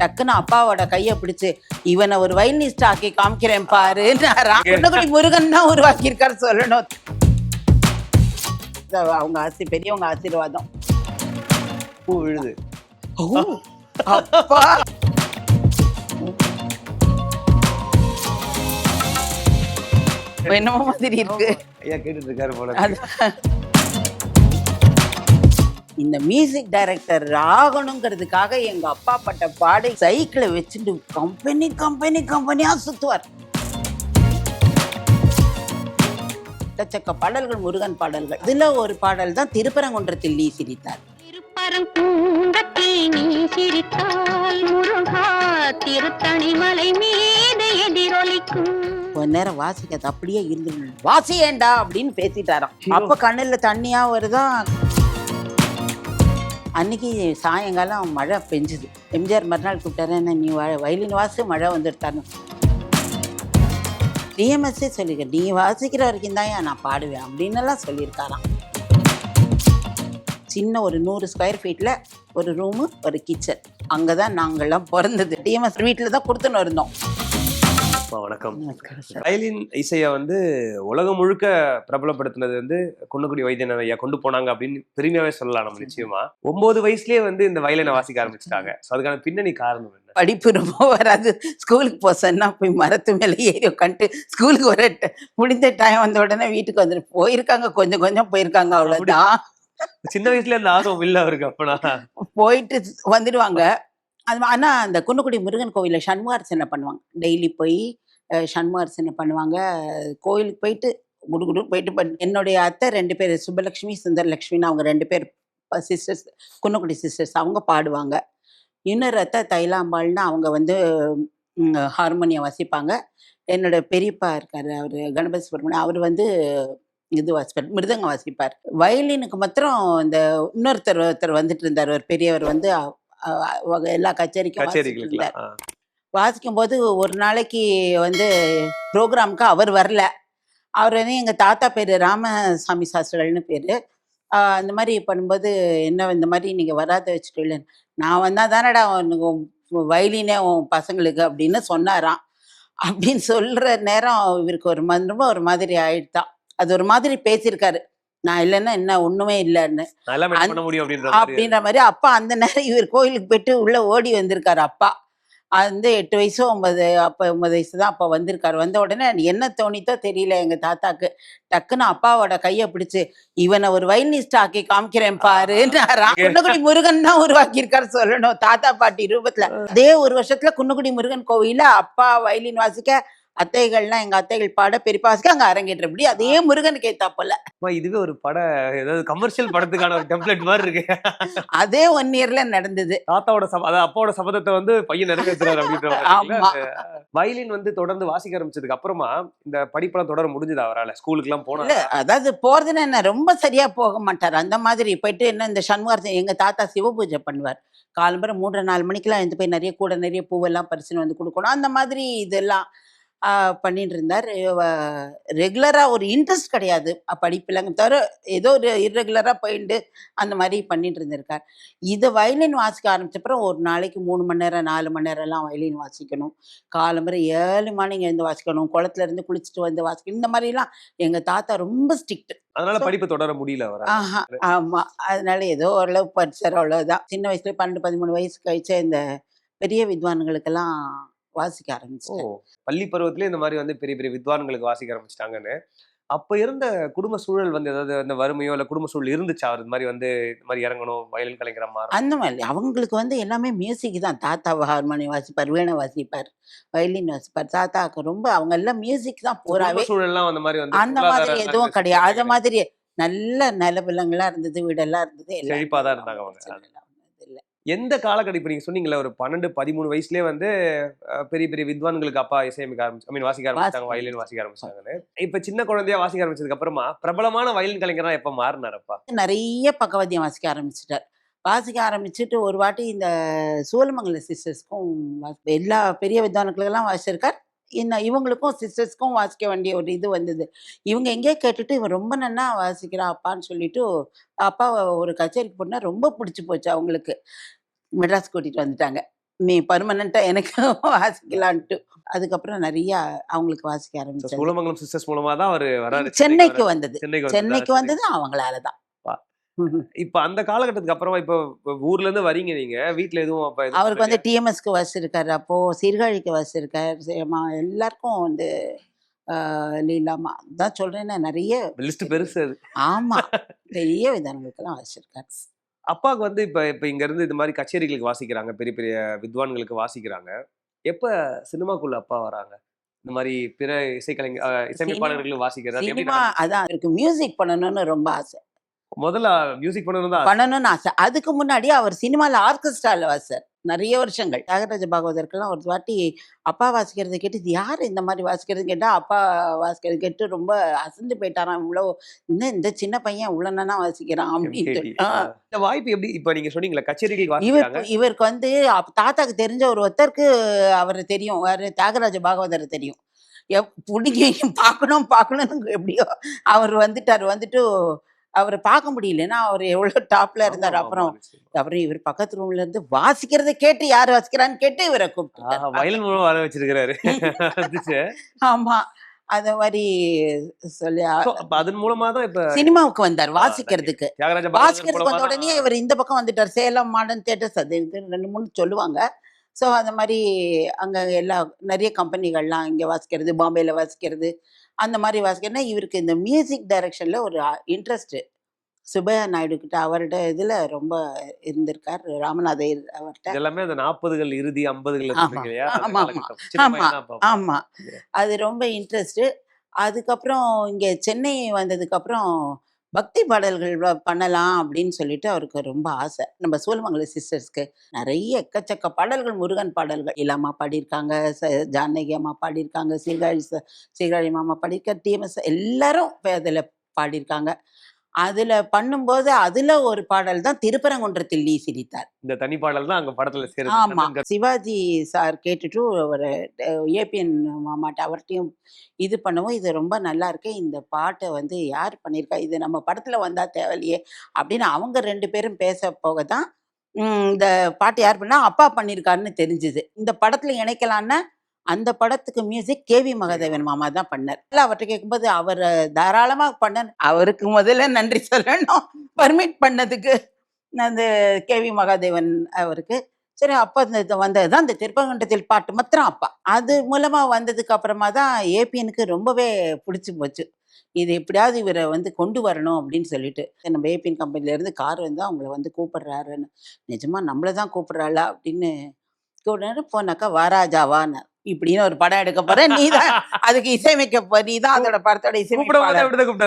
டக்குன்னு அப்பாவோட கைய பிடிச்சு இவனை ஒரு வயலினிஸ்ட் ஆக்கி காமிக்கிறேன் பாரு. குன்னக்குடி முருகன் தான் உருவாக்கியிருக்காரு சொல்லணும். இது அவங்க ஆசி பெரியவங்க ஆசீர்வாதம். பூ விழுது. அப்பா. என்னமோ மாதிரி இருக்கு. ஐயா கேட்டுட்டு இருக்காரு போல இந்த மியூசிக் டைரக்டர் ஆகணுங்கிறதுக்காக எங்க அப்பா பட்ட பாடை சைக்கிளை வச்சுட்டு கம்பெனி கம்பெனி கம்பெனியா சுத்துவார். எக்கச்சக்க பாடல்கள் முருகன் பாடல்கள். இதுல ஒரு பாடல் தான் திருப்பரங்குன்றத்தில் நீ சிரித்தார் திருப்பரங்குன்றத்தில் நீ சிரித்தால் முருகா திருத்தணி மலை மீது எதிரொலிக்கும். கொஞ்ச நேரம் வாசிக்காது அப்படியே இருந்து வாசியேண்டா அப்படின்னு பேசிட்டாராம். அப்ப கண்ணுல தண்ணியா வருதா? அன்னைக்கு சாயங்காலம் மழை பெஞ்சுது. எம்ஜிஆர் மறுநாள் கூப்பிட்டாரு என்ன நீ வயலின் வாசு மழை வந்துடுத்தாரு. டிஎம்எஸ்ஸே சொல்லிக்க நீ வாசிக்கிற வரைக்கும் தான் நான் பாடுவேன் அப்படின்னுலாம் சொல்லியிருக்காராம். சின்ன ஒரு நூறு ஸ்கொயர் ஃபீட்டில் ஒரு ரூமு ஒரு கிச்சன் அங்கே தான் நாங்கள்லாம் பிறந்தது. டிஎம்எஸ் வீட்டில் தான் கொடுத்துன்னு இருந்தோம். அப்பா, வணக்கம். வயலின் இசையை வந்து உலகம் முழுக்க பிரபலப்படுத்தினது வந்து குன்னக்குடி வைத்தியநாதன் ஐயா கொண்டு போனாங்க அப்படின்னு பெருமையாவே சொல்லலாம் நம்ம நிச்சயமா. ஒன்பது வயசுலயே வந்து இந்த வயலினை வாசிக்க ஆரம்பிச்சிட்டாங்க. ஸோ அதுக்கான பின்னணி காரணம் என்ன? படிப்பு ரொம்ப வராது. ஸ்கூலுக்கு போக சொன்னா போய் மரத்து மேலே ஏறி உட்காந்துட்டு ஸ்கூலுக்கு வர முடிந்த டைம் வந்த உடனே வீட்டுக்கு வந்துட்டு போயிருக்காங்க. கொஞ்சம் கொஞ்சம் போயிருக்காங்க. அவ்வளோதான் சின்ன வயசுல இந்த ஆர்வம் இல்ல அவருக்கு அப்பனா? போயிட்டு வந்துடுவாங்க அது ஆனா அந்த குன்னக்குடி முருகன் கோவிலில் சண்முகார்ச்சனை பண்ணுவாங்க. டெய்லி போய் அஹ், சண்முகார்ச்சனை பண்ணுவாங்க. கோயிலுக்கு போயிட்டு குடுகுடு போயிட்டு பண்- என்னுடைய அத்தை ரெண்டு பேர் சுப்பலக்ஷ்மி சுந்தரலக்ஷ்மின்னு அவங்க ரெண்டு பேர் சிஸ்டர்ஸ் குன்னக்குடி சிஸ்டர்ஸ் அவங்க பாடுவாங்க. இன்னொரு அத்தை தைலாம்பாள்னு அவங்க வந்து ஹார்மோனியம் வாசிப்பாங்க. என்னோட பெரியப்பா இருக்காரு அவர் கணபதி சுப்பிரமணியம் அவர் வந்து இது வாசிப்பார் மிருதங்கம் வாசிப்பார். வயலினுக்கு மாத்திரம் இந்த இன்னொருத்தர் ஒருத்தர் வந்துட்டு இருந்தார். ஒரு பெரியவர் வந்து எல்லா கச்சேரிக்கும் இருந்தார். வாசிக்கும் போது ஒரு நாளைக்கு வந்து ப்ரோக்ராமுக்கு அவர் வரல. அவர் வந்து எங்கள் தாத்தா பேர் ராமசாமி சாஸ்திரல்னு பேர். அந்த மாதிரி பண்ணும்போது என்ன இந்த மாதிரி நீங்கள் வராத வச்சுட்டு நான் வந்தால் தானடா உனக்கு உன் வயலினே உன் பசங்களுக்கு அப்படின்னு சொன்னாராம். அப்படின்னு சொல்கிற நேரம் இவருக்கு ஒரு ரொம்ப ஒரு மாதிரி ஆயிடுதான். அது ஒரு மாதிரி பேசியிருக்காரு. நான் இல்லைன்னா என்ன ஒன்றுமே இல்லைன்னு. அப்படின்ற மாதிரி அப்பா அந்த நேரம் இவர் கோயிலுக்கு போயிட்டு உள்ள ஓடி வந்திருக்காரு அப்பா. வந்து எட்டு வயசு ஒன்பது அப்போ ஒன்பது வயசு தான் அப்போ வந்திருக்காரு. வந்த உடனே என்ன தோணித்தோ தெரியல எங்க தாத்தாக்கு. டக்குன்னு அப்பாவோட கையை பிடிச்சு இவனை ஒரு வயலினிஸ்ட் ஆக்கி காமிக்கிறேன் பாரு குன்னக்குடி முருகன் தான் உருவாக்கியிருக்காரு சொல்லணும். தாத்தா பாட்டி ரூபத்துல. அதே ஒரு வருஷத்துல குன்னக்குடி முருகன் கோவில்ல அப்பா வயலின் வாசிக்க அத்தைகள்லாம் எங்க அத்தைகள் பாட பெரியப்பா வாசிக்க அங்க அரங்கேற்றபடி அதே முருகனுக்கு ஏத்தாப்போல அம்மா, இதுவே ஒரு பட ஏதாவது கமர்ஷியல் படத்துக்கான ஒரு டெம்ப்ளேட் மாதிரி இருக்கு. அதே ஒன் இயர்ல நடந்தது. தாத்தாவோட சப அதாவது அப்பாவோட சபதத்தை வந்து பையன் நிறைவேற்றுறாரு அப்படின்ற? வயலின் வந்து தொடர்ந்து வாசிக்க ஆரம்பிச்சதுக்கு அப்புறமா இந்த படிப்பெல்லாம் தொடர முடிஞ்சது அவரால? ஸ்கூலுக்கு எல்லாம் போனா? இல்ல அதாவது போறதுன்னு என்ன ரொம்ப சரியா போக மாட்டார். அந்த மாதிரி போயிட்டு என்ன இந்த சண்முகார்த்தன் எங்க தாத்தா சிவ பூஜை பண்ணுவார். காலம்பரம் மூன்று நாலு மணிக்கெல்லாம் எழுந்து போய் நிறைய கூட நிறைய பூவெல்லாம் பரிசுன்னு வந்து கொடுக்கணும். அந்த மாதிரி இதெல்லாம் பண்ணிட்டு இருந்தார் ரெகுலரா ஒரு இன்ட்ரெஸ்ட் கிடையாது. படிப்புலங்க தவிர ஏதோ ஒரு இர்ரெகுலரா போயிட்டு அந்த மாதிரி பண்ணிட்டு இருந்திருக்கார் இதை வயலின் வாசிக்க ஆரம்பிச்சப்பறம் ஒரு நாளைக்கு மூணு மணி நேரம் நாலு மணி நேரம்லாம் வயலின் வாசிக்கணும். காலம்பரம் ஏழு மணிங்க இருந்து வாசிக்கணும். குளத்துல இருந்து குளிச்சுட்டு வந்து வாசிக்கணும். இந்த மாதிரிலாம் எங்க தாத்தா ரொம்ப ஸ்ட்ரிக்ட். அதனால படிப்பு தொடர முடியல ஆஹா ஆமா. அதனால ஏதோ ஓரளவு படிச்சார் அவ்வளவுதான். சின்ன வயசுல பன்னெண்டு பதிமூணு வயசு கழிச்ச இந்த பெரிய வித்வான்களுக்கெல்லாம் வாசிக்க ஆரம்பிச்சிட்டேன். பள்ளி பருவத்திலே இந்த மாதிரி வந்து பெரிய பெரிய வித்வான்களுக்கு வாசிக்க ஆரம்பிச்சிட்டாங்கன்னு. அப்ப இருந்த குடும்ப சூழல் வந்து ஏதாவது அந்த வறுமையோ இல்ல குடும்ப சூழல் இருந்துச்சா? இந்த மாதிரி வந்து இந்த மாதிரி இறங்கணும் வயலின் கலைஞரா மாறணும் அந்த மாதிரி அவங்களுக்கு வந்து எல்லாமே மியூசிக் தான். தாத்தா ஹார்மோனியம் வாசிப்பார் வீணை வாசிப்பார் வயலின் வாசிப்பார் தாத்தாக்கு ரொம்ப அவங்க எல்லாம் மியூசிக் தான் பூராவே. சூழல்லாம் அந்த மாதிரி வந்து அந்த மாதிரி எதுவும் கிடையாது. அது மாதிரி நல்ல நிலவிலங்கெல்லாம் இருந்தது வீடெல்லாம் இருந்தது எல்லாம் செழிப்பா தான் இருந்தாங்க அவங்க. பிரச்சனை இல்லை, ஒண்ணும் இல்ல. எந்த காலகட்டம்? இப்ப நீங்க சொன்னீங்கல்ல ஒரு பன்னெண்டு பதிமூணு வயசுலயே வந்து பெரிய பெரிய வித்வான்களுக்கு அப்பா இசையமைக்க ஆரம்பிச்சு ஐ மீன் வாசிக்க ஆரம்பிச்சாங்க வயலின் வாசிக்க ஆரம்பிச்சாங்கன்னு இப்ப சின்ன குழந்தையா வாசிக்க ஆரம்பிச்சதுக்கு அப்புறமா பிரபலமான வயலின் கலைஞரா எப்ப மாறினார் அப்பா நிறைய பக்கவாத்தியம் வாசிக்க ஆரம்பிச்சிட்டார். வாசிக்க ஆரம்பிச்சுட்டு ஒரு வாட்டி இந்த சூலமங்கல சிஸ்டர்ஸ்க்கும் எல்லா பெரிய வித்வானுக்களுக்கெல்லாம் வாசிச்சிருக்கார். இன்னும் இவங்களுக்கும் சிஸ்டர்ஸ்க்கும் வாசிக்க வேண்டிய ஒரு இது வந்தது. இவங்க எங்கேயோ கேட்டுட்டு இவன் ரொம்ப நன்னா வாசிக்கிறான் அப்பான்னு சொல்லிட்டு அப்பா ஒரு கச்சேரிக்கு போனா ரொம்ப பிடிச்சி போச்சு அவங்களுக்கு. மெட்ராஸ் கூட்டிட்டு வந்துட்டாங்க. நீ பர்மனண்டா எனக்கு வாசிக்கலான்ட்டு. அதுக்கப்புறம் நிறைய அவங்களுக்கு வாசிக்க So, ஆரம்பிச்சாங்க. சூலமங்கலம் சிஸ்டர்ஸ் மூலமா தான் அவர் வராரு. சென்னைக்கு. வந்தது. சென்னைக்கு வந்தது. அவங்களாலதான். வா. இப்ப அந்த காலகட்டத்துக்கு அப்புறமா இப்ப ஊர்ல இருந்து வரீங்க நீங்க. வீட்ல எதுவும் அப்ப அவருக்கு வந்து டிஎம்எஸ்க்கு வச்சிருக்காரு அப்போ சீர்காழிக்கு வச்சிருக்காரு சேமா எல்லாருக்கும் வந்து லீலாமா தான் சொல்றேன்னா நிறைய லிஸ்ட் பெருசு அது. ஆமா. பெரிய விதங்களுக்கெல்லாம் வச்சிருக்காரு அப்பாவுக்கு வந்து இப்ப இப்ப இங்க இருந்து இது மாதிரி கச்சேரிகளுக்கு வாசிக்கிறாங்க. பெரிய பெரிய வித்வான்களுக்கு வாசிக்கிறாங்க. எப்ப சினிமாக்குள்ள அப்பா வராங்க? இந்த மாதிரி பிற இசைக்கலைஞர் சினிமா நடந்துச்சு? அதான் இருக்கு மியூசிக் பண்ணணும்னு ரொம்ப ஆசை. முதல்ல மியூசிக் பண்ணணும் தான் பண்ணணும்னு ஆசை. அதுக்கு முன்னாடி அவர் சினிமால ஆர்கெஸ்ட்ரால வாசார் நிறைய வருஷங்கள். தியாகராஜ பாகவதற்கெல்லாம் ஒரு வாட்டி அப்பா வாசிக்கிறதை கேட்டு இது யார் இந்த மாதிரி வாசிக்கிறது கேட்டா அப்பா வாசிக்கிறது கேட்டு ரொம்ப அசந்து போயிட்டாராம். இவ்வளோ இன்னும் இந்த சின்ன பையன் இவ்வளோனா வாசிக்கிறான்? அப்படின்னு சொல்லி. இந்த வாய்ப்பு எப்படி இப்ப நீங்க சொன்னீங்களா கச்சேரிகளுக்கு இவர் இவருக்கு வந்து தாத்தாக்கு தெரிஞ்ச ஒரு ஒருத்தருக்கு அவர் தெரியும். வேறு தியாகராஜ பாகவதர் தெரியும். எப் பிடிங்கி பார்க்கணும் பார்க்கணும்னு எப்படியோ அவர் வந்துட்டார். வந்துட்டு அவரை பார்க்க முடியல ஏன்னா அவர் எவ்வளோ டாப்ல இருந்தார். அப்புறம். அப்புறம் இவர் பக்கத்து ரூம்ல இருந்து வாசிக்கிறதை கேட்டு யார் வாசிக்கிறான்னு கேட்டு இவரை கூப்பிட்டு வயலின் மூலம் வர வச்சிருக்கிறாரு. ஆமா. அத மாதிரி சொல்லி அதன் மூலமா தான் இப்ப சினிமாவுக்கு வந்தார் வாசிக்கிறதுக்கு. வாசிக்கிறதுக்கு வந்த உடனே இவர் இந்த பக்கம் வந்துட்டார். சேலம் மாடர்ன் தியேட்டர்ஸ் அது இது ரெண்டு மூணு சொல்லுவாங்க. ஸோ அந்த மாதிரி அங்கே எல்லா நிறைய கம்பெனிகள்லாம் இங்கே வாசிக்கிறது பாம்பேல வாசிக்கிறது. அந்த மாதிரி வாசிக்கிறதுனா இவருக்கு இந்த மியூசிக் டைரக்ஷனில் ஒரு இன்ட்ரெஸ்ட் சுப்பையா நாயுடு கிட்ட அவர்கிட்ட இதில் ரொம்ப இருந்திருக்கார். ராமநாதையர் அவர்கிட்ட எல்லாமே அந்த நாற்பதுகள் இறுதி ஐம்பதுகள் ஆமா, ஆமா, ஆமா, அது ரொம்ப இன்ட்ரெஸ்ட்டு அதுக்கப்புறம் இங்கே சென்னை வந்ததுக்கப்புறம் பக்தி பாடல்கள் பண்ணலாம் அப்படின்னு சொல்லிட்டு அவருக்கு ரொம்ப ஆசை. நம்ம சூலமங்கல சிஸ்டர்ஸ்க்கு நிறைய எக்கச்சக்க பாடல்கள் முருகன் பாடல்கள். இல்லாமா பாடியிருக்காங்க ச ஜானகி அம்மா பாடியிருக்காங்க சீர்காழி சீர்காழி மாமா பாடியிருக்க டிஎம்எஸ் எல்லாரும் இதில் பாடியிருக்காங்க. அதில் பண்ணும்போது அதில் ஒரு பாடல் தான் திருப்பரங்குன்றத்தில் நீ சிரித்தார் இந்த தனி பாடல் தான் அங்க படத்துல ஆமா. சேருது சிவாஜி சார் கேட்டுட்டு ஒரு ஏபிஎன் மாமாட்ட அவர்கிட்டயும் இது பண்ணவும். இது ரொம்ப நல்லா இருக்கு. இந்த பாட்டை வந்து யார் பண்ணியிருக்கா இது நம்ம படத்துல வந்தா தேவையில்லையே அப்படின்னு அவங்க ரெண்டு பேரும் பேச போக தான் இந்த பாட்டு யார் பண்ணா அப்பா பண்ணியிருக்காருன்னு தெரிஞ்சுது. இந்த படத்துல இணைக்கலான்னா அந்த படத்துக்கு மியூசிக் கேவி மகாதேவன் மாமா தான் பண்ணார். இல்லை அவர்கிட்ட கேட்கும்போது அவர் தாராளமாக பண்ண அவருக்கு முதல்ல நன்றி சொல்லணும். பர்மிட் பண்ணதுக்கு அந்த கேவி மகாதேவன் அவருக்கு. சரி அப்போ இந்த வந்தது தான். இந்த திருப்பங்கண்டத்தில் பாட்டு மாத்திரம் அப்பா. அது மூலமாக வந்ததுக்கு அப்புறமா தான் ஏபிஎனுக்கு ரொம்பவே பிடிச்சி போச்சு. இது எப்படியாவது இவரை வந்து கொண்டு வரணும் அப்படின்னு சொல்லிட்டு. நம்ம ஏபிஎன் கம்பெனிலேருந்து கார் வந்து அவங்கள வந்து கூப்பிடுறாருன்னு. நிஜமாக நம்மளை தான் கூப்பிட்றாளா அப்படின்னு கூப்பிடுறாரு. போனாக்கா வாராஜாவான்னு இப்படின்னு ஒரு படம் எடுக்க போற. நீ தான் அதுக்கு இசையமைக்க நீ தான் அதோட படத்தோட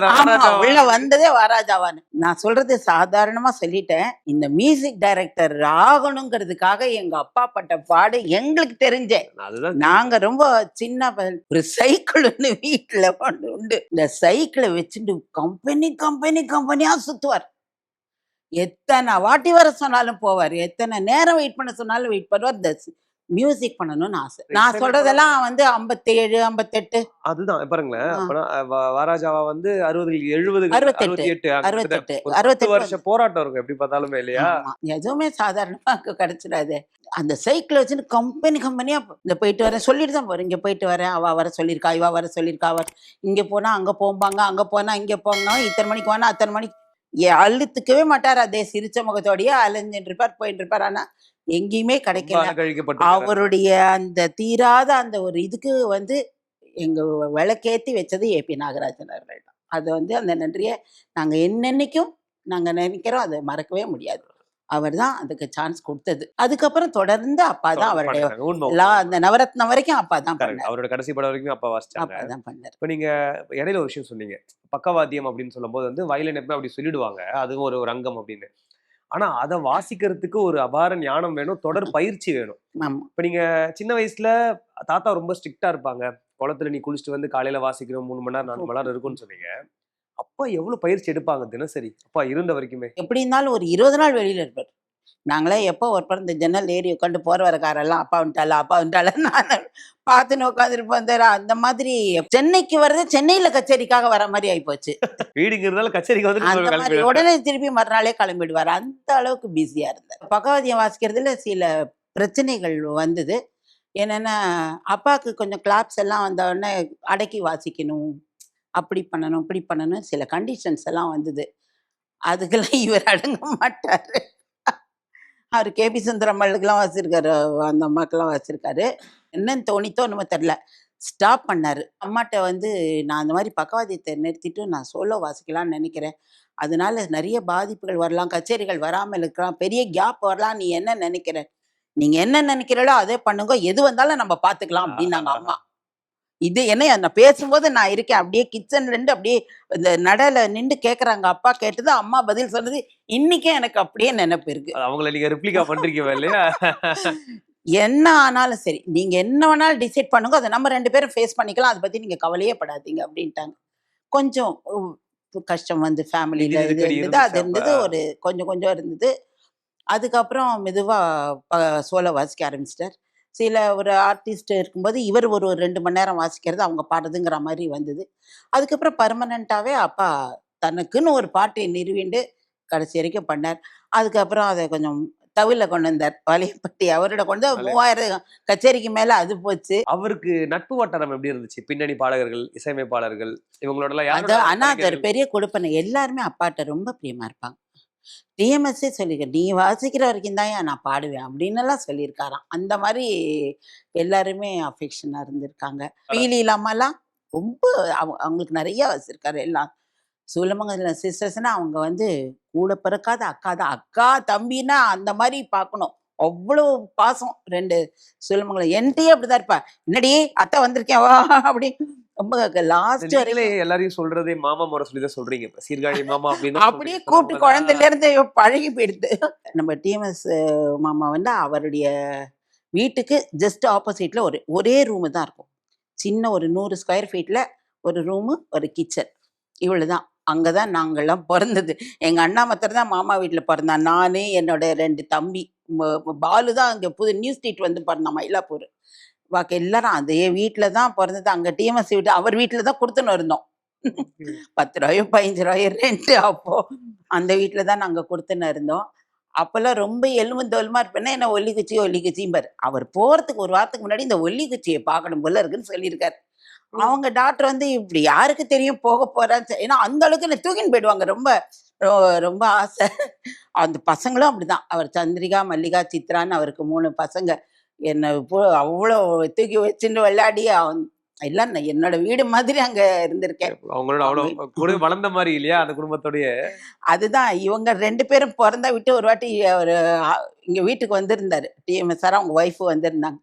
ராஜாவா? உள்ள வந்ததே வராஜாவான்னு. நான் சொல்றது சாதாரணமா சொல்லிட்டேன். இந்த மியூசிக் டைரக்டர் ஆகணுங்கிறதுக்காக எங்க அப்பா பட்ட பாடு எங்களுக்கு தெரிஞ்சேன் நாங்க ரொம்ப சின்ன ஒரு சைக்கிள் ஒண்ணு வீட்டுல ஒண்ணு உண்டு. இந்த சைக்கிளை வச்சுட்டு கம்பெனி கம்பெனி கம்பெனியா சுத்துவார். எத்தனை வாட்டி வர சொன்னாலும் போவார். எத்தனை நேரம் வெயிட் பண்ண சொன்னாலும் வெயிட் பண்ணுவார். மியூசிக் பண்ணணும்னு ஆசை. நான் சொல்றதெல்லாம் வந்து ஐம்பத்தேழு ஐம்பத்தெட்டு. அதுதான் பாருங்களேன். வாராஜாவா வந்து அறுபது எழுபது அறுபத்தெட்டு, அறுபத்தி அறுபத்தெட்டு, ஒரு பத்து அறுபத்தெட்டு வருஷ போராட்டம் இருக்கும் எப்படி பார்த்தாலுமே இல்லையா. எதுவுமே சாதாரணமா கிடைச்சிடாது. அந்த சைக்கிள் வச்சுன்னு கம்பெனி கம்பெனியா இந்த போயிட்டு வரேன். சொல்லிட்டு தான் போறேன். இங்க போயிட்டு வரேன். அவ வர சொல்லியிருக்கா இவ வர சொல்லியிருக்கா அவர் இங்க போனா அங்க போம்பாங்க அங்க போனா இங்க போங்க இத்தனை மணிக்கு வேணா அத்தனை மணிக்கு. அழுத்துக்கவே மாட்டார். அதே சிரிச்ச முகத்தோடயே அலைஞ்சிட்டு இருப்பார் போயிட்டு இருப்பார். ஆனா எங்கேயுமே கிடைக்கல. அவருடைய அந்த தீராத அந்த ஒரு இதுக்கு வந்து எங்க விளக்கேத்தி வச்சது ஏபி நாகராஜன் அவர்கள் தான். அது வந்து அந்த நன்றியை நாங்க என்னென்னைக்கும் நாங்க நினைக்கிறோம் அதை மறக்கவே முடியாது. அவர் தான் அதுக்கு சான்ஸ் கொடுத்தது. அதுக்கப்புறம் தொடர்ந்து அப்பா தான் அவருடைய. அந்த நவரத்னம் வரைக்கும் அப்பா தான் அவரோட கடைசி படம் வரைக்கும் அப்பா அப்பா தான் பண்ணார். இப்ப நீங்க இடையில ஒரு விஷயம் சொன்னீங்க. பக்கவாத்தியம் அப்படின்னு சொல்லும்போது வந்து வயலின் எப்பவுமே அப்படி சொல்லிடுவாங்க. அதுவும் ஒரு அங்கம் அப்படின்னு. ஆனா அதை வாசிக்கிறதுக்கு ஒரு அபார ஞானம் வேணும். தொடர் பயிற்சி வேணும். இப்ப நீங்க சின்ன வயசுல தாத்தா ரொம்ப ஸ்ட்ரிக்டா இருப்பாங்க. குளத்துல நீ குளிச்சுட்டு வந்து காலையில வாசிக்கிறோம் மூணு மணி நேரம் நாலு மணி நேரம் இருக்கும்னு சொன்னீங்க. அப்பா எவ்வளவு பயிற்சி எடுப்பாங்க தினசரி? அப்பா இருந்த வரைக்குமே. எப்படி இருந்தாலும் ஒரு இருபது நாள் வெளியில இருப்பார். நாங்களே எப்போ ஒரு பிறந்த இந்த ஜன்னல் ஏறி உட்காந்து போற வரக்காரெல்லாம் அப்பா வந்துட்டால அப்பா வந்துட்டால நான் பார்த்துன்னு உட்காந்துருப்போம் அந்த அந்த மாதிரி சென்னைக்கு வர்றது சென்னையில கச்சேரிக்காக வர மாதிரி ஆயிப்போச்சு. வீடுங்கிறதால கச்சேரிக்கு வந்து அந்த மாதிரி உடனே திருப்பி மறுநாளே கிளம்பிடுவார். அந்த அளவுக்கு பிஸியா இருந்தார். பகவதியம் வாசிக்கிறதுல சில பிரச்சனைகள் வந்தது. என்னன்னா அப்பாவுக்கு கொஞ்சம் கிளாப்ஸ் எல்லாம் வந்த உடனே அடக்கி வாசிக்கணும் அப்படி பண்ணணும் இப்படி பண்ணணும் சில கண்டிஷன்ஸ் எல்லாம் வந்தது. அதுக்கெல்லாம் இவர் அடங்க மாட்டாரு. அவர் கேபி சுந்தரம்மளுக்கெல்லாம் வாசிருக்காரு அந்த அம்மாக்கெல்லாம் வாசிருக்காரு என்னன்னு தோணித்தோ நம்ம தெரில ஸ்டாப் பண்ணாரு. அம்மாட்ட வந்து நான் அந்த மாதிரி பக்கவாதியத்தை நிறுத்திட்டு நான் சோலோ வாசிக்கலாம்னு நினைக்கிறேன். அதனால நிறைய பாதிப்புகள் வரலாம் கச்சேரிகள் வராமல் இருக்கலாம் பெரிய கேப் வரலாம் நீ என்ன நினைக்கிற? நீங்க என்ன நினைக்கிறீங்களோ அதே பண்ணுங்க. எது வந்தாலும் நம்ம பார்த்துக்கலாம் அப்படின்னாங்க அம்மா. இது என்ன நான் பேசும்போது நான் இருக்கேன். அப்படியே கிச்சன்ல இருந்து அப்படியே இந்த நடையில நின்று கேக்குறாங்க. அப்பா கேட்டது அம்மா பதில் சொன்னது. இன்னைக்கே எனக்கு அப்படியே நினைப்பு இருக்கு. அவங்கள நீங்க ரிப்ளிகா பண்றீங்க இல்லையா? என்ன ஆனாலும் சரி நீங்க என்ன வேணாலும் டிசைட் பண்ணுங்க. அதை நம்ம ரெண்டு பேரும் ஃபேஸ் பண்ணிக்கலாம். அதை பத்தி நீங்க கவலையே படாதீங்க அப்படின்ட்டாங்க. கொஞ்சம் கஷ்டம் வந்து ஃபேமிலியில இது இருந்தது அது இருந்தது. ஒரு கொஞ்சம் கொஞ்சம் இருந்தது. அதுக்கப்புறம் மெதுவா ப- சோலை வாசிக்க ஆரம்பிச்சிட்டார். சில ஒரு ஆர்டிஸ்ட் இருக்கும்போது இவர் ஒரு ஒரு ரெண்டு மணி நேரம் வாசிக்கிறது அவங்க பாடுறதுங்கிற மாதிரி வந்தது. அதுக்கப்புறம் பர்மனண்ட்டாவே அப்பா தனக்குன்னு ஒரு பாட்டை நிறுவிண்டு கடைசி வரைக்கும் பண்ணார். அதுக்கப்புறம் அதை கொஞ்சம் தவில கொண்டு வந்தார். வலியப்பட்டி அவரோட கொண்டு மூவாயிரம் கச்சேரிக்கு மேல அது போச்சு. அவருக்கு நட்பு வட்டாரம் எப்படி இருந்துச்சு? பின்னணி பாடகர்கள் இசையமைப்பாளர்கள் இவங்களோட பழகிகள்? பெரிய கொடுப்பனை. எல்லாருமே அப்பாட்ட ரொம்ப பிரியமா இருப்பாங்க. டிஎம்எஸ்ஸே சொல்லிக்க நீ வாசிக்கிற வரைக்கும் தான் நான் பாடுவேன் அப்படின்னு எல்லாம் சொல்லியிருக்காராம். அந்த மாதிரி எல்லாருமே அஃபெக்ஷனா இருந்திருக்காங்க. பீலி இல்லாமலாம் ரொம்ப அவங்க- அவங்களுக்கு நிறைய வச்சிருக்காரு எல்லாம். சூலமங்கல சிஸ்டர்ஸ்னா அவங்க வந்து கூட பிறக்காத அக்கா தான். அக்கா தம்பின்னா அந்த மாதிரி பார்க்கணும். அவ்வளோ பாசம். ரெண்டு சூலமங்கலம் என்கிட்டயே அப்படிதான் இருப்பா. என்னடி அத்தை வந்திருக்கேன் வா அப்படி ரொம்ப லாஸ்ட் வரைக்கும் எல்லாரையும் சொல்றதே மாமா முறை சொல்லி தான் சொல்றீங்க. சீர்காழி மாமா அப்படின்னு அப்படியே கூப்பிட்டு குழந்தையில இருந்து பழகி போயிடுது. நம்ம டிஎம்எஸ் மாமா வந்து அவருடைய வீட்டுக்கு ஜஸ்ட் ஆப்போசிட்ல ஒரு ஒரே ரூமு தான் இருக்கும். சின்ன ஒரு நூறு ஸ்கொயர் ஃபீட்ல ஒரு ரூமு ஒரு கிச்சன் இவ்வளவுதான். அங்கதான் நாங்கெல்லாம் பிறந்தது. எங்க அண்ணா மாத்திரம் தான் மாமா வீட்டுல பிறந்தான் நானு என்னோட ரெண்டு தம்பி பாலு தான் அங்க புது நியூ ஸ்ட்ரீட் வந்து பிறந்தான் மயிலாப்பூர். பாக்கி எல்லாரும் அதே வீட்டுல தான் பிறந்தது. அங்க டிஎம்எஸ் வீட்டு அவர் வீட்டுல தான் கொடுத்துன்னு இருந்தோம். பத்து ரூபாயோ பதினஞ்சு ரூபாயோ ரெண்ட் அப்போ அந்த வீட்டில் தான் நாங்கள் கொடுத்துன்னு இருந்தோம். அப்போல்லாம் ரொம்ப எலும்பு தோலுமா இருப்பேன்னா என்ன ஒல்லி குச்சி ஒல்லி குச்சிம்பார் அவர் போகிறதுக்கு ஒரு வாரத்துக்கு முன்னாடி இந்த ஒல்லி குச்சியை பார்க்கணும் போல இருக்குன்னு சொல்லியிருக்காரு. அவங்க டாக்டர் வந்து இப்படி யாருக்கு தெரியும் போக போறான்னு ஏன்னா அந்த அளவுக்கு என்ன தூக்கின்னு போயிடுவாங்க. ரொம்ப ரொம்ப ஆசை. அந்த பசங்களும் அப்படிதான். அவர் சந்திரிகா மல்லிகா சித்ரான்னு அவருக்கு மூணு பசங்க. என்னை அவ்வளோ தூக்கி வச்சுட்டு விளையாடி அவன் எல்லாம் என்னோட வீடு மாதிரி அங்க இருந்திருக்கேன். அவங்களோட அவ்வளவு கூட வளர்ந்த மாதிரி இல்லையா அந்த குடும்பத்தோடைய? அதுதான் இவங்க ரெண்டு பேரும் பிறந்தா விட்டு ஒரு வாட்டி அவர் இங்க வீட்டுக்கு வந்திருந்தாரு. டிஎம்எஸ் சார் அவங்க ஒய்ஃப் வந்திருந்தாங்க.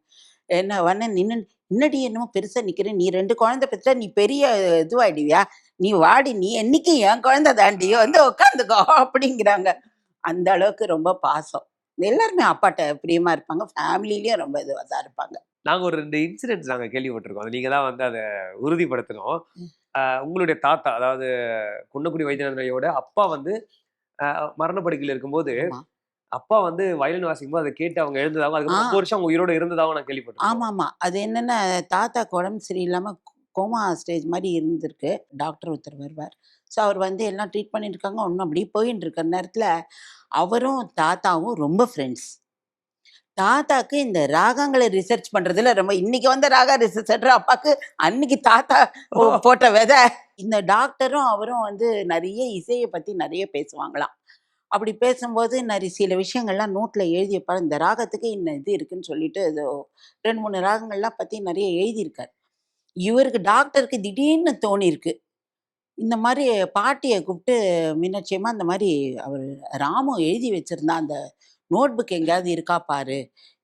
என்ன வண்ண நின்று இன்னடி என்னமோ பெருசா நிக்கிற நீ ரெண்டு குழந்தை பெற்றா நீ பெரிய இதுவாயிடுவியா? நீ வாடி நீ என்னைக்கு என் குழந்தை தாண்டி வந்து உட்காந்துக்கோ அப்படிங்கிறாங்க. அந்த அளவுக்கு ரொம்ப பாசம். எல்லாருமே அப்பாட்ட பிரியமா இருப்பாங்க. ஃபேமிலிலயும் ரொம்ப இதுவாக தான் இருப்பாங்க. நாங்க ஒரு ரெண்டு இன்சிடென்ட்ஸ் நாங்க கேள்விப்பட்டிருக்கோம். நீங்க தான் வந்து அதை உறுதிப்படுத்தணும். உங்களுடைய தாத்தா அதாவது குன்னக்குடி வைத்தியநாதனையோட அப்பா வந்து மரணப்படுக்கையில் இருக்கும்போது. அப்பா வந்து வயலின் வாசிக்கும் போது அதை கேட்டு அவங்க எழுந்ததாகவும் அதுக்கு. முப்பது வருஷம் அவங்க உயிரோட இருந்ததாகவும் நான் கேள்விப்பட்டேன் ஆமா ஆமா அது என்னன்னா தாத்தாக்கு உடம்பு சரியில்லாம கோமா ஸ்டேஜ் மாதிரி இருந்திருக்கு. டாக்டர் ஒருத்தர் வருவார். ஸோ அவர் வந்து எல்லாம் ட்ரீட் பண்ணிட்டு இருக்காங்க. ஒன்றும் அப்படியே போயின்னு இருக்கிற நேரத்தில் அவரும் தாத்தாவும் ரொம்ப ஃப்ரெண்ட்ஸ் தாத்தாக்கு இந்த ராகங்களை ரிசர்ச் பண்றதுல ரொம்ப இன்னைக்கு வந்த ராகா ரிசர்ச் அப்பாக்கு அன்னைக்கு தாத்தா போட்ட விதை. இந்த டாக்டரும் அவரும் வந்து நிறைய இசையை பத்தி நிறைய பேசுவாங்களாம். அப்படி பேசும்போது நிறைய சில விஷயங்கள்லாம் நோட்ல எழுதி வைப்பாரு இந்த ராகத்துக்கு இன்ன இது இருக்குன்னு சொல்லிட்டு ரெண்டு மூணு ராகங்கள்லாம் பத்தி நிறைய எழுதியிருக்காரு. இவருக்கு டாக்டருக்கு திடீர்னு தோணியிருக்கு. இந்த மாதிரி பாட்டியை கூப்பிட்டு மீனாட்சியம்மா இந்த மாதிரி அவர் ராமு எழுதி வச்சிருந்தா அந்த நோட் புக் எங்கேயாவது இருக்கா பாரு.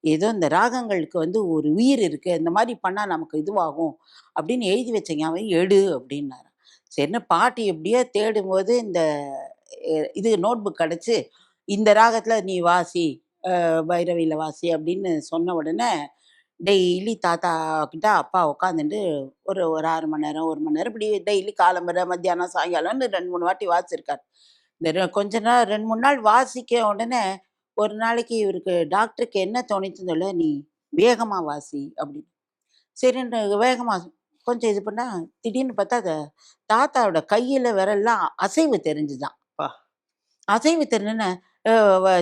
ஏதோ இந்த ராகங்களுக்கு வந்து ஒரு உயிர் இருக்கு. இந்த மாதிரி பண்ணா நமக்கு இதுவாகும். அப்படின்னு எழுதி வச்சங்க. அவன் எடு அப்படின்னாரு. சரின்னு பாட்டி எப்படியோ தேடும்போது இந்த இது நோட் புக் கிடச்சி இந்த ராகத்துல நீ வாசி பைரவியில் பைரவியில வாசி அப்படின்னு சொன்ன உடனே டெய்லி தாத்தா கிட்ட அப்பா உட்காந்துட்டு ஒரு ஒரு ஆறு மணி நேரம் ஒரு மணி நேரம் இப்படி டெய்லி காலம்பரை மத்தியானம் சாயங்காலம்னு ரெண்டு மூணு வாட்டி வாசிச்சிருக்காரு. இந்த ரெ- கொஞ்ச நாள் ரெண்டு மூணு நாள் வாசிக்க உடனே ஒரு நாளைக்கு இவருக்கு டாக்டருக்கு என்ன தோணிச்சுன்னு சொல்ல நீ வேகமாக வாசி அப்படின்னு. சரின்னு வேகமாக கொஞ்சம் இது பண்ணால் திடீர்னு பார்த்தா அதை தாத்தாவோட கையில் விரல்லாம் அசைவு தெரிஞ்சுதான். அப்பா. அசைவு தெரிஞ்சுன்னு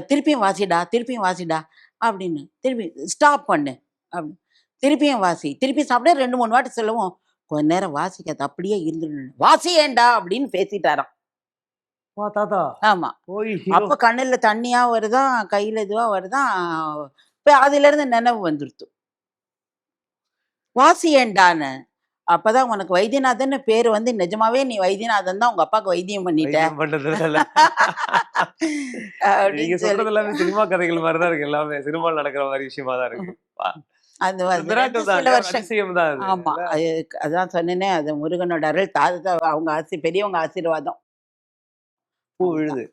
திருப்பியும் வாசிடா திருப்பியும் வாசிடா அப்படின்னு. திருப்பி ஸ்டாப் பண்ணு. அப்படின்னு திருப்பியும் வாசி. திருப்பி சாப்பிட ரெண்டு மூணு வாட்டி சொல்லவும். கொஞ்ச நேரம் வாசிக்காது அப்படியே இருந்துடணும் வாசி ஏண்டா அப்படின்னு பேசிட்டாராம். தாத்தா. ஆமா. அப்ப கண்ணுல தண்ணியா வருதான் கையில இதுவா வருதான் இப்ப அதுல இருந்து நினைவு வந்துருத்து. வாசி ஏண்டான்னு அப்பதான் உனக்கு வைத்தியநாதன் பேரு வந்து நிஜமாவே நீ வைத்தியநாதன் தான் உங்க அப்பாவுக்கு வைத்தியம் பண்ணிட்ட. நீங்க சொல்றது எல்லாமே சினிமா கதைகள் மாதிரி தான் இருக்கு எல்லாமே. சினிமால நடக்கிற மாதிரி விஷயமா தான் இருக்கு. அது சில இல்லையா? வருஷம். அது. ஆமா. அது அதான் சொன்னேனே அது முருகனோட அருள் தாத்தா அவங்க ஆசி பெரியவங்க ஆசீர்வாதம். பூ விழுது.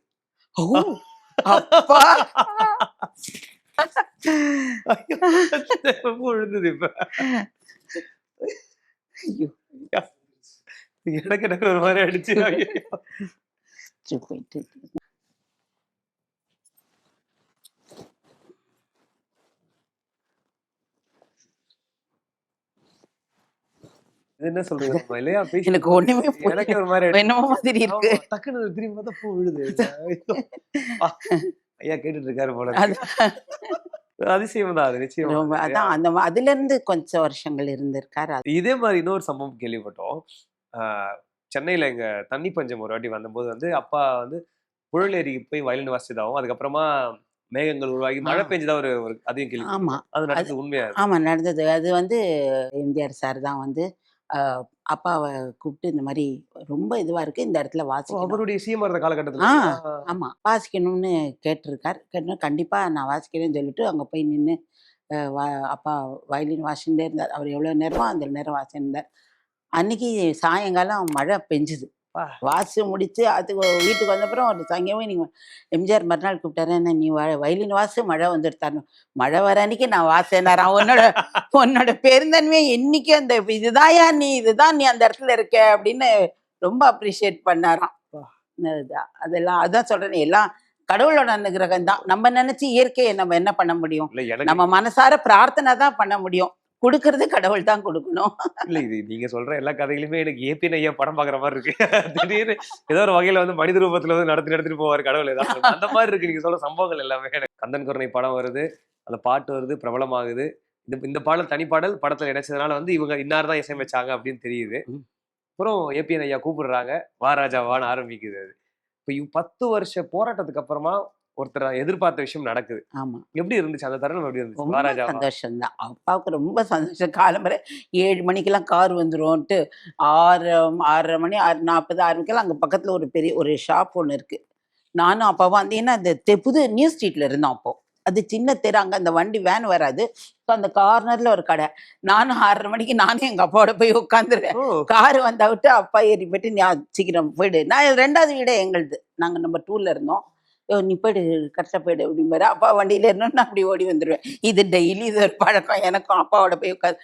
பூ விழுந்தது இப்ப. எனக்கு எனக்கு ஒரு மாதிரி அடிச்சு போயிட்டு. என்ன சொல்றது இல்லையா எனக்கு ஒண்ணுமே எனக்கு ஒரு மாதிரி. என்னமோ மாதிரி இருக்கு. டக்குன்னு திரும்பி பார்த்தா பூ விழுது. ஐயோ. கேட்டுட்டு இருக்காரு போல. அதிசயம் தான் அது நிச்சயம். அதான் அந்த அதுல இருந்து கொஞ்சம் வருஷங்கள் இருந்திருக்காரு. இதே மாதிரி இன்னொரு சம்பவம் கேள்விப்பட்டோம். சென்னையில எங்க தண்ணி பஞ்சம் ஒரு வாட்டி வந்தபோது வந்து அப்பா வந்து புழலேரிக்கு போய் வயலின் வாசிச்சதாகவும் அதுக்கப்புறமா மேகங்கள் உருவாகி மழை. பெஞ்சதா ஒரு அதையும் கேள்வி ஆமா. அது நடந்தது உண்மையா? ஆமா நடந்தது. அது வந்து எம்ஜிஆர் சார் தான் வந்து அப்பாவை கூப்பிட்டு இந்த மாதிரி ரொம்ப இதுவா இருக்கு இந்த இடத்துல வாசிக்கணும் அவருடைய சீமா இருந்த காலகட்டத்துல ஆ. ஆ. ஆமா வாசிக்கணும்னு கேட்டிருக்கார் கேட்டு கண்டிப்பா நான் வாசிக்கிறேன்னு சொல்லிட்டு அங்க போய் நின்று அப்பா வயலின் வாசிச்சுட்டே இருந்தார் அவர் எவ்வளவு நேரமோ அந்த நேரம் வாசிச்சிருந்தார் அன்னைக்கு சாயங்காலம் மழை பெஞ்சுது. வாசி முடிச்சு அது வீட்டுக்கு வந்தப்புறம் ஒரு சாயங்காலம் நீங்க எம்ஜிஆர் மறுநாள் கூப்பிட்டாரு. என்ன நீ வ- வயலின் வாசு மழை வந்துடுத்தாரு மழை வர அன்னைக்கு நான் வாசினாராம் உன்னோட உன்னோட பெருந்தன்மையை என்னைக்கு அந்த இதுதாயா நீ இதுதான் நீ அந்த இடத்துல இருக்க அப்படின்னு ரொம்ப அப்ரிஷியேட் பண்ணாராம். அதெல்லாம் அதான் சொல்றேன் எல்லாம் கடவுளோட அனுகிரகம் தான் நம்ம நினைச்சு இயற்கையை நம்ம என்ன பண்ண முடியும்? நம்ம மனசார பிரார்த்தனை தான் பண்ண முடியும். கொடுக்கறது கடவுள் தான் கொடுக்கணும். இல்ல இது நீங்க சொல்ற எல்லா கதைகளுமே எனக்கு ஏபிஎன் ஐயா படம் பாக்குற மாதிரி இருக்கு. திடீர்னு ஏதோ ஒரு வகையில வந்து மனித ரூபத்துல வந்து நடத்தி நடத்திட்டு போவார் கடவுள் ஏதாவது அந்த மாதிரி இருக்கு நீங்க சொல்ற சம்பவங்கள் எல்லாமே கந்தன் கருணை படம் வருது அந்த பாட்டு வருது பிரபலமாகுது. இந்த இந்த பாடல் தனி பாடல் படத்துல இணைச்சதுனால வந்து இவங்க இன்னார் தான் இசையமைச்சாங்க அப்படின்னு தெரியுது. அப்புறம் ஏபிஎன் ஐயா கூப்பிடுறாங்க வா ராஜா வான்னு ஆரம்பிக்குது அது. இப்போ பத்து வருஷ போராட்டத்துக்கு அப்புறமா ஒருத்தர் எதிர்பார்த்த விஷயம் நடக்குது. ஆமா. எப்படி இருந்துச்சு? அந்த தருணம் எப்படி இருந்துச்சு? ரொம்ப. சந்தோஷம் தான் அப்பாவுக்கு ரொம்ப சந்தோஷம். காலம்பரை ஏழு மணிக்கெல்லாம் கார் வந்துரும்ன்ட்டு ஆறு ஆறரை மணி ஆறு நாற்பது ஆறு மணிக்கெல்லாம் அங்கே பக்கத்தில் ஒரு பெரிய ஒரு ஷாப் ஒன்று இருக்கு. நானும் அப்பாவும் வந்து ஏன்னா அந்த புது நியூ ஸ்ட்ரீட்ல இருந்தோம் அப்போ. அது சின்ன தெரு அங்கே அந்த வண்டி வேன் வராது. ஸோ அந்த கார்னர்ல ஒரு கடை. நானும் ஆறரை மணிக்கு நானும் எங்க அப்பாவோட போய் உட்காந்துருவேன். கார் வந்தா விட்டு அப்பா ஏறி போயிட்டு சீக்கிரம் போயிடு. நான் ரெண்டாவது வீடே எங்களுது. நாங்கள் நம்பர் டூல இருந்தோம். "யோ, நீ போயிடு கரெக்டாக போயிடு அப்படிம்பாரு. அப்பா வண்டியில இருந்தோம் நான் அப்படி ஓடி வந்துடுவேன் இது டெய்லி இது ஒரு பழக்கம். எனக்கும் அப்பாவோட போய் உட்காந்து